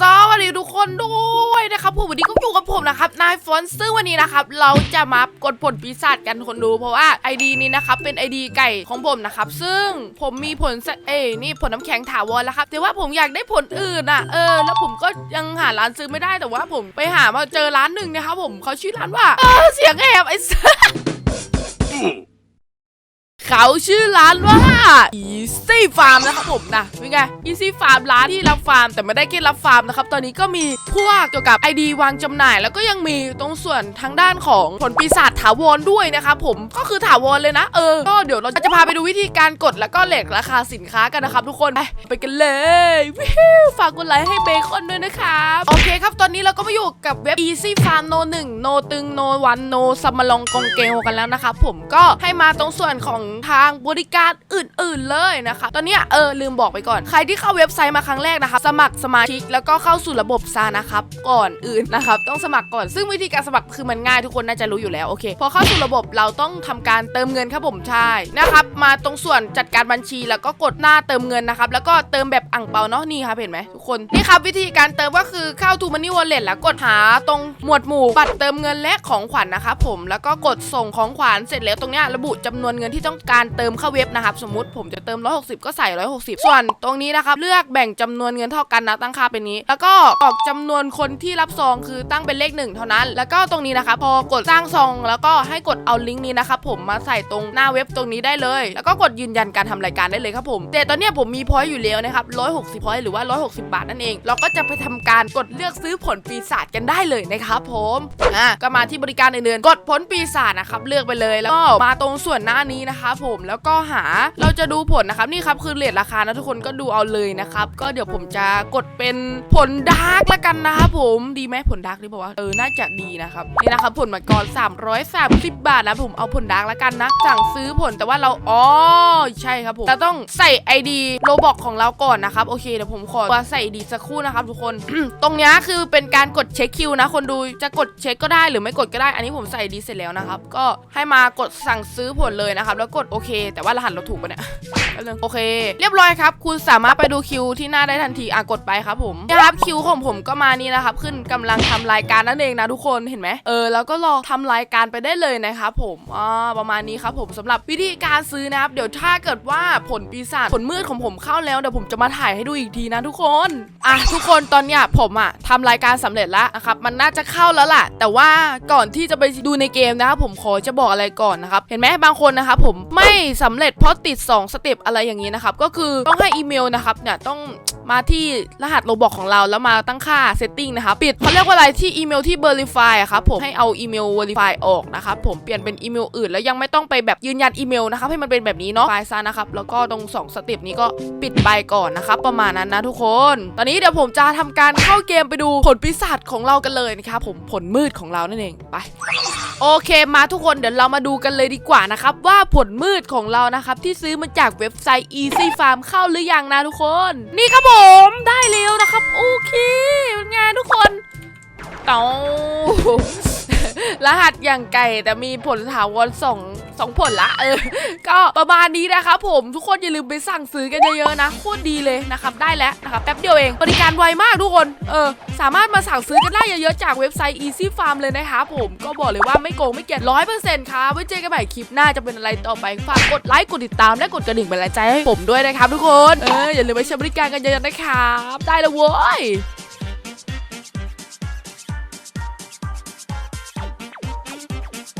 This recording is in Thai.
สวัสดีทุกคนด้วยนะครับผมวันนี้ก็อยู่กับผมนะครับนายฟอนซึ่งวันนี้นะครับเราจะมากดผลปีศาจกันคนดู เพราะว่า ID นี้นะครับเป็น ID ไก่ของผมนะครับซึ่งผมมีผลเอ้นี่ผลน้ำแข็งถาวรแล้วครับแต่ว่าผมอยากได้ผลอื่นอะเออแล้วผมก็ยังหาร้านซื้อไม่ได้แต่ว่าผมไปหามาเจอร้านหนึ่งนะครับผมเขาชื่อร้านว่าเออเสียงแอบไอ้ เขาชื่อร้านว่า Easy Farm นะครับผมนะเป็นไง Easy Farm ร้านที่รับฟาร์ม แต่ไม่ได้แค่รับฟาร์มนะครับ ตอนนี้ก็มีพวกเกี่ยวกับ ID วางจำหน่าย แล้วก็ยังมีตรงส่วนทางด้านของผลปีศาจถาวรด้วยนะครับผมก็คือถาวรเลยนะ เออ ก็เดี๋ยวเราจะพาไปดูวิธีการกดแล้วก็เลทราคาสินค้ากันนะครับทุกคนไปไปกันเลยวิวฝากกดไลค์ให้เบคอนด้วยนะครับโอเคครับตอนนี้เราก็มาอยู่กับเว็บ Easy Farm No 1 No ตึง No 1 No ซัมมาลองกองเกลกันแล้วนะครับผมก็ให้มาตรงส่วนของทางบริการอื่น ๆเลยนะคะ ตอนนี้เออลืมบอกไปก่อน ใครที่เข้าเว็บไซต์มาครั้งแรกนะคะ สมัครสมาชิกแล้วก็เข้าสู่ระบบซานะครับก่อนอื่นนะครับต้องสมัครก่อนซึ่งวิธีการสมัครคือมันง่ายทุกคนน่าจะรู้อยู่แล้วโอเคพอเข้าสู่ระบบเราต้องทำการเติมเงินครับผมใช่นะครับมาตรงส่วนจัดการบัญชีแล้วก็กดหน้าเติมเงินนะครับแล้วก็เติมแบบอ่างเปาเนาะนี่ครับเห็นไหมทุกคนนี่ครับวิธีการเติมก็คือเข้า to money wallet แล้วกดหาตรงหมวดหมู่บัตรเติมเงินและของขวัญนะครับผมแล้วก็กดส่งของขวัญเสร็จแล้วตรงเนี้ยระบุจำนวนเงินที่ต้องการเติมเข้าเว็บนะครับ สมมติผมจะเติม 160 ก็ใส่ 160 ส่วนตรงนี้นะครับ เลือกแบ่งจำนวนเงินเท่ากันนะตั้งค่าเป็นนี้ แล้วก็ออกจำนวนคนที่รับซองคือตั้งเป็นเลขหนึ่งเท่านั้น แล้วก็ตรงนี้นะคะพอกดสร้างซอง แล้วก็ให้กดเอาลิงก์นี้นะครับผมมาใส่ตรงหน้าเว็บตรงนี้ได้เลย แล้วก็กดยืนยันการทำรายการได้เลยครับผมแต่ตอนนี้ผมมีพอยต์อยู่แล้วนะครับ160พอยต์หรือว่า 160 บาทนั่นเอง เราก็จะไปทำการกดเลือกซื้อผลปีศาจกันได้เลยนะครับผมอะก็มาที่บริการอื่นๆกดผลปีศาจนะครับเลือกไปเลยแล้วก็มาตรงส่วนหน้านี้นะครับผมแล้วก็หาเราจะดูผลนะครับนี่ครับคือเรทราคานะทุกคนก็ดูเอาเลยนะครับก็เดี๋ยวผมจะกดเป็นผลดาร์กละกันนะครับผมดีไหมผลดาร์กหรือเปล่าเออน่าจะดีนะครับนี่นะครับผลมังกร330 บาทนะผมเอาผลดาร์กละกันนะสั่งซื้อผลแต่ว่าเราอ๋อใช่ครับผมเราต้องใส่ ID โลบอกของเราก่อนนะครับโอเคเดี๋ยวผมขอว่าใส่ ID สักครู่นะครับทุกคน ตรงนี้คือเป็นการกดเช็คคิวนะคนดูจะกดเช็คก็ได้หรือไม่กดก็ได้ อันนี้ผมใส่ดีเสร็จแล้วนะครับก็ให้มากดสั่งซื้อผลเลยนะครับแล้วกดโอเค แต่ว่ารหัสเราถูกปะเนี่ยแป๊บนึงโอเค เรียบร้อยครับ คุณสามารถไปดูคิวที่หน้าได้ทันทีอะกดไปครับผมนะครับคิวของผมก็มานี่นะครับ ขึ้นกำลังทำรายการนั่นเองนะทุกคนเห็นไหมเออแล้วก็รอทำรายการไปได้เลยนะครับผมอ่าประมาณนี้ครับผมสำหรับวิธีการซื้อนะครับ เดี๋ยวถ้าเกิดว่าผลปีศาจผลมืดของผมเข้าแล้วเดี๋ยวผมจะมาถ่ายให้ดูอีกทีนะทุกคนอะทุกคนตอนเนี้ยผมอะทำรายการสำเร็จแล้วนะครับมันน่าจะเข้าแล้วล่ะ แต่ว่าก่อนที่จะไปดูในเกมนะครับผมขอจะบอกอะไรก่อนนะครับเห็นไหมบางคนนะครับผมไม่สำเร็จเพราะติด 2 สเต็ปอะไรอย่างนี้นะครับ ก็คือต้องให้อีเมลนะครับเนี่ยต้องมาที่รหัสโรบอกของเราแล้วมาตั้งค่า setting นะครับปิดเขาเรียกว่าอะไรที่อีเมลที่ verify อะครับผมให้เอาอีเมล verify ออกนะครับผมเปลี่ยนเป็นอีเมลอื่น แล้วยังไม่ต้องไปแบบยืนยันอีเมลนะครับให้มันเป็นแบบนี้เนาะไฟล์ซะนะครับแล้วก็ตรง 2 สเต็ปนี้ก็ปิดไปก่อนนะครับประมาณนั้นนะทุกคน ตอนนี้เดี๋ยวผมจะทำการเข้าเกมไปดูผลปีศาจของเรากันเลยนะครับผมผลมืดของเรานั่นเองไป โอเคมาทุกคนเดี๋ยวเรามาดูกันเลยดีกว่านะครับว่าผลมืดของเรานะครับ ที่ซื้อมาจากเว็บไซต์ Easy Farm เข้าหรือยังนะทุกคน นี่ครับผมได้แล้วนะครับ โอเคเป็นไงทุกคนเต๋า รหัสอย่างไก่แต่มีผลถาวรสองสองผลละเออ ก็ประมาณนี้นะครับผมทุกคนอย่าลืมไปสั่งซื้อกันเยอะๆนะโคตรดีเลยนะครับได้แล้วนะครับแป๊บเดียวเองบริการไวมากทุกคนเออสามารถมาสั่งซื้อกันได้เยอะๆจากเว็บไซต์ Easy Farm เลยนะครับผมก็บอกเลยว่าไม่โกงไม่เก็บร้อยเปอร์เซ็นต์ครับไว้เจอกันใหม่คลิปหน้าจะเป็นอะไรต่อไปฝากกดไลค์กดติดตามและกดกระดิ่งเป็นแรงใจให้ผมด้วยนะครับทุกคนเอออย่าลืมไปใช้บริการกันเยอะๆนะครับได้แล้วเว้ย